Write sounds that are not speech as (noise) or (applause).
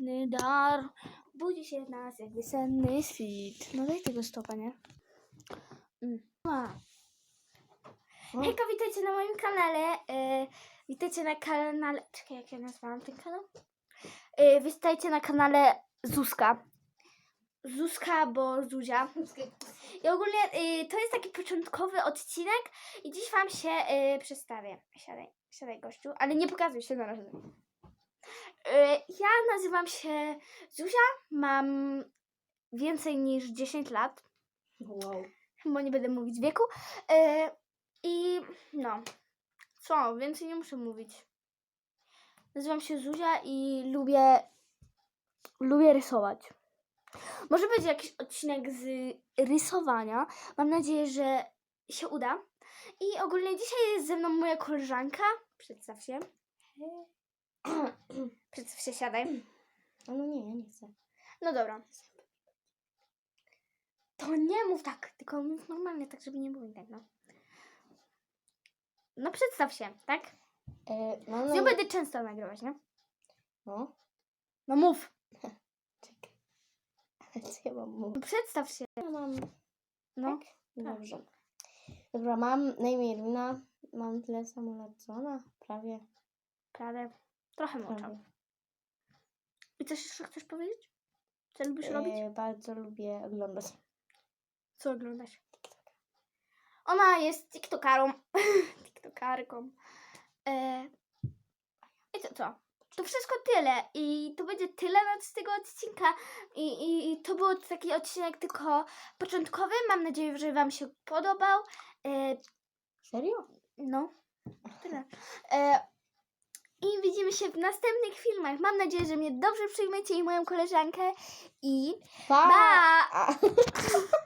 piękny dar. Budzi się w nas senny świt. No daj tego stopa, nie? Mm. Hejka, witajcie na moim kanale. E, witajcie na kanale... Czekaj, jak ja nazwałam ten kanał? E, witajcie na kanale Zuzka. Zuzka, bo Zuzia. I ogólnie y, to jest taki początkowy odcinek i dziś wam się y, przedstawię. Siadaj, siadaj gościu, ale nie pokazuj się na razie. Y, ja nazywam się Zuzia, mam więcej niż 10 lat, Wow. bo nie będę mówić wieku. Y, I no, co, więcej nie muszę mówić. Nazywam się Zuzia i lubię, lubię rysować. Może być jakiś odcinek z rysowania. Mam nadzieję, że się uda. I ogólnie dzisiaj jest ze mną moja koleżanka. Przedstaw się. Przedstaw się, siadaj. No nie, ja nie chcę. No dobra. To nie mów tak, tylko mów normalnie, tak żeby nie było tak, no. No przedstaw się, tak? E, Z na nią imię- będę często nagrywać, nie? No, No mów. (laughs) czekaj. Co ja mam mówić? No przedstaw się. Ja mam... No. Tak? Dobrze. Dobra, mam na imię Irina. Mam tyle samo lat co ona. Prawie. Prawie. Trochę mocno. prawie. I coś jeszcze chcesz powiedzieć? Co lubisz robić? E, bardzo lubię oglądać. Co oglądasz? Ona jest tiktokarą. (laughs) Tiktokarką. E... I to co? To wszystko tyle. I to będzie tyle z tego odcinka. I, i, I to był taki odcinek tylko początkowy. Mam nadzieję, że Wam się podobał. E... Serio? No, (laughs) tyle. E... Się w następnych filmach. Mam nadzieję, że mnie dobrze przyjmiecie i moją koleżankę. I Pa! ba! A. (laughs)